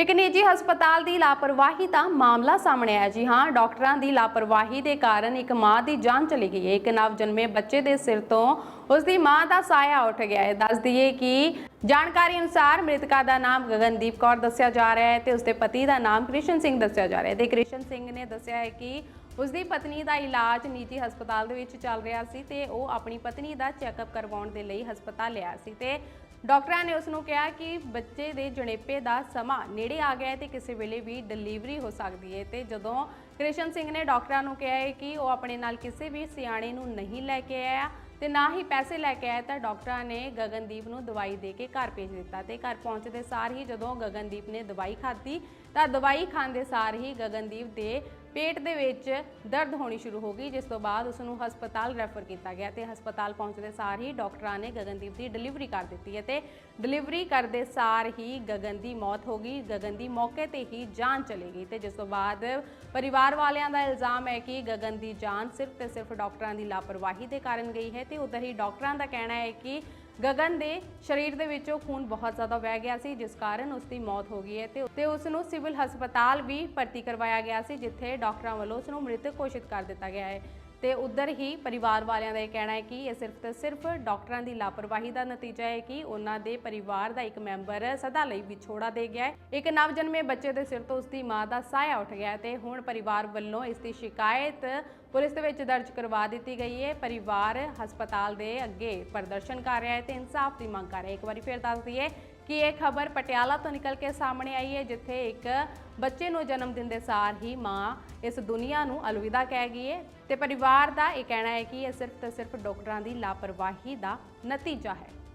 ਇੱਕ ਨਿੱਜੀ ਹਸਪਤਾਲ ਦੀ ਲਾਪਰਵਾਹੀ ਦਾ ਮਾਮਲਾ ਸਾਹਮਣੇ ਆਇਆ ਜੀ। ਹਾਂ, ਡਾਕਟਰਾਂ ਦੀ ਲਾਪਰਵਾਹੀ ਦੇ ਕਾਰਨ ਇੱਕ ਮਾਂ ਦੀ ਜਾਨ ਚਲੀ ਗਈ ਹੈ। ਇੱਕ ਨਵ ਜਨਮੇ ਬੱਚੇ ਦੇ ਸਿਰ ਤੋਂ ਉਸ ਦੀ ਮਾਂ ਦਾ ਸਾਇਆ ਉੱਠ ਗਿਆ ਹੈ। ਦੱਸ ਦਈਏ ਕਿ ਜਾਣਕਾਰੀ ਅਨੁਸਾਰ ਮ੍ਰਿਤਕਾ ਦਾ ਨਾਮ ਗਗਨਦੀਪ ਕੌਰ ਦੱਸਿਆ ਜਾ ਰਿਹਾ ਹੈ ਤੇ ਉਸ ਦੇ ਪਤੀ ਦਾ ਨਾਮ ਕ੍ਰਿਸ਼ਨ ਸਿੰਘ ਦੱਸਿਆ ਜਾ ਰਿਹਾ ਹੈ। ਤੇ ਕ੍ਰਿਸ਼ਨ ਸਿੰਘ ਨੇ ਦੱਸਿਆ ਹੈ ਕਿ ਉਸ ਦੀ ਪਤਨੀ ਦਾ ਇਲਾਜ ਨਿੱਜੀ ਹਸਪਤਾਲ ਦੇ ਵਿੱਚ ਚੱਲ ਰਿਹਾ ਸੀ ਤੇ ਉਹ ਆਪਣੀ ਪਤਨੀ ਦਾ ਚੈੱਕਅਪ ਕਰਵਾਉਣ ਦੇ ਲਈ ਹਸਪਤਾਲ ਲਿਆ ਸੀ ਤੇ ਡਾਕਟਰਾਂ ਨੇ ਉਸ ਨੂੰ ਕਿਹਾ ਕਿ ਬੱਚੇ ਦੇ ਜਣੇਪੇ ਦਾ ਸਮਾਂ ਨੇੜੇ ਆ ਗਿਆ ਹੈ ਤੇ ਕਿਸੇ ਵੇਲੇ ਵੀ ਡਿਲੀਵਰੀ ਹੋ ਸਕਦੀ ਹੈ। ਤੇ ਜਦੋਂ ਕ੍ਰਿਸ਼ਨ ਸਿੰਘ ਨੇ ਡਾਕਟਰਾਂ ਨੂੰ ਕਿਹਾ ਹੈ ਕਿ ਉਹ ਆਪਣੇ ਨਾਲ ਕਿਸੇ ਵੀ ਸਿਆਣੇ ਨੂੰ ਨਹੀਂ ਲੈ ਕੇ ਆਇਆ ਤੇ ਨਾ ਹੀ ਪੈਸੇ ਲੈ ਕੇ ਆਇਆ, ਤਾਂ ਡਾਕਟਰਾਂ ਨੇ ਗਗਨਦੀਪ ਨੂੰ ਦਵਾਈ ਦੇ ਕੇ ਘਰ ਭੇਜ ਦਿੱਤਾ ਤੇ ਘਰ ਪਹੁੰਚਦੇ ਸਾਰ ਹੀ ਜਦੋਂ ਗਗਨਦੀਪ ਨੇ ਦਵਾਈ ਖਾਧੀ, ਤਾਂ ਦਵਾਈ ਖਾਣ ਦੇ ਸਾਰ ਹੀ ਗਗਨਦੀਪ ਦੇ ਪੇਟ ਦੇ ਵਿੱਚ ਦਰਦ ਹੋਣੀ ਸ਼ੁਰੂ ਹੋ ਗਈ, ਜਿਸ ਤੋਂ ਬਾਅਦ ਉਸ ਨੂੰ ਹਸਪਤਾਲ ਰੈਫਰ ਕੀਤਾ ਗਿਆ ਤੇ ਹਸਪਤਾਲ ਪਹੁੰਚਦੇ ਸਾਰ ਹੀ ਡਾਕਟਰਾਂ ਨੇ ਗਗਨਦੀਪ ਦੀ ਡਿਲੀਵਰੀ ਕਰ ਦਿੱਤੀ ਹੈ ਤੇ ਡਿਲੀਵਰੀ ਕਰਦੇ ਸਾਰ ਹੀ ਗਗਨ ਦੀ ਮੌਤ ਹੋ ਗਈ। ਗਗਨ ਦੀ ਮੌਕੇ ਤੇ ਹੀ ਜਾਨ ਚਲੀ ਗਈ ਤੇ ਜਿਸ ਤੋਂ ਬਾਅਦ ਪਰਿਵਾਰ ਵਾਲਿਆਂ ਦਾ ਇਲਜ਼ਾਮ ਹੈ ਕਿ ਗਗਨ ਦੀ ਜਾਨ ਸਿਰਫ ਤੇ ਸਿਰਫ ਡਾਕਟਰਾਂ ਦੀ ਲਾਪਰਵਾਹੀ ਦੇ ਕਾਰਨ ਗਈ ਹੈ ਤੇ ਉਧਰ ਹੀ ਡਾਕਟਰਾਂ ਦਾ ਕਹਿਣਾ ਹੈ ਕਿ ਗਗਨ ਦੇ ਸਰੀਰ ਦੇ ਵਿੱਚੋਂ ਖੂਨ ਬਹੁਤ ਜ਼ਿਆਦਾ ਵਹਿ ਗਿਆ ਸੀ, ਜਿਸ ਕਾਰਨ ਉਸ ਦੀ ਮੌਤ ਹੋ ਗਈ ਹੈ ਤੇ ਤੇ ਉਸ ਨੂੰ ਸਿਵਲ ਹਸਪਤਾਲ ਵੀ ਭਰਤੀ ਕਰਵਾਇਆ ਗਿਆ ਸੀ, ਜਿੱਥੇ ਡਾਕਟਰਾਂ ਵੱਲੋਂ ਉਸ ਨੂੰ ਮ੍ਰਿਤਕ ਘੋਸ਼ਿਤ ਕਰ ਦਿੱਤਾ ਗਿਆ ਹੈ। ਤੇ ਉਧਰ ਹੀ ਪਰਿਵਾਰ ਵਾਲਿਆਂ ਦਾ ਇਹ ਕਹਿਣਾ ਹੈ ਕਿ ਇਹ ਸਿਰਫ ਤੇ ਸਿਰਫ ਡਾਕਟਰਾਂ ਦੀ ਲਾਪਰਵਾਹੀ ਦਾ ਨਤੀਜਾ ਹੈ ਕਿ ਉਹਨਾਂ ਦੇ ਪਰਿਵਾਰ ਦਾ ਇੱਕ ਮੈਂਬਰ ਸਦਾ ਲਈ ਵਿਛੋੜਾ ਦੇ ਗਿਆ ਹੈ। ਇੱਕ ਨਵਜਨਮੇ ਬੱਚੇ ਦੇ ਸਿਰ ਤੋਂ ਉਸ ਦੀ ਮਾਂ ਦਾ ਸਾਇਆ ਉੱਠ ਗਿਆ ਹੈ ਤੇ ਹੁਣ ਪਰਿਵਾਰ ਵੱਲੋਂ ਇਸ ਦੀ ਸ਼ਿਕਾਇਤ ਪੁਲਿਸ ਦੇ ਵਿੱਚ ਦਰਜ ਕਰਵਾ ਦਿੱਤੀ ਗਈ ਹੈ। ਪਰਿਵਾਰ ਹਸਪਤਾਲ ਦੇ ਅੱਗੇ ਪ੍ਰਦਰਸ਼ਨ ਕਰ ਰਿਹਾ ਹੈ ਤੇ ਇਨਸਾਫ ਦੀ ਮੰਗ ਕਰ ਰਿਹਾ ਹੈ। ਇੱਕ ਵਾਰੀ ਫਿਰ ਦੱਸ ਦਈਏ ਕਿ ਇਹ ਖਬਰ ਪਟਿਆਲਾ ਤੋਂ ਨਿਕਲ ਕੇ ਸਾਹਮਣੇ ਆਈ ਹੈ, ਜਿੱਥੇ ਇੱਕ ਬੱਚੇ ਨੂੰ ਜਨਮ ਦਿੰਦੇ ਸਾਰ ਹੀ ਮਾਂ ਇਸ ਦੁਨੀਆ ਨੂੰ ਅਲਵਿਦਾ ਕਹਿ ਗਈ ਹੈ। ਤੇ ਪਰਿਵਾਰ ਦਾ ਇਹ ਕਹਿਣਾ ਹੈ ਕਿ ਇਹ ਸਿਰਫ ਤੇ ਸਿਰਫ ਡਾਕਟਰਾਂ ਦੀ ਲਾਪਰਵਾਹੀ ਦਾ ਨਤੀਜਾ ਹੈ।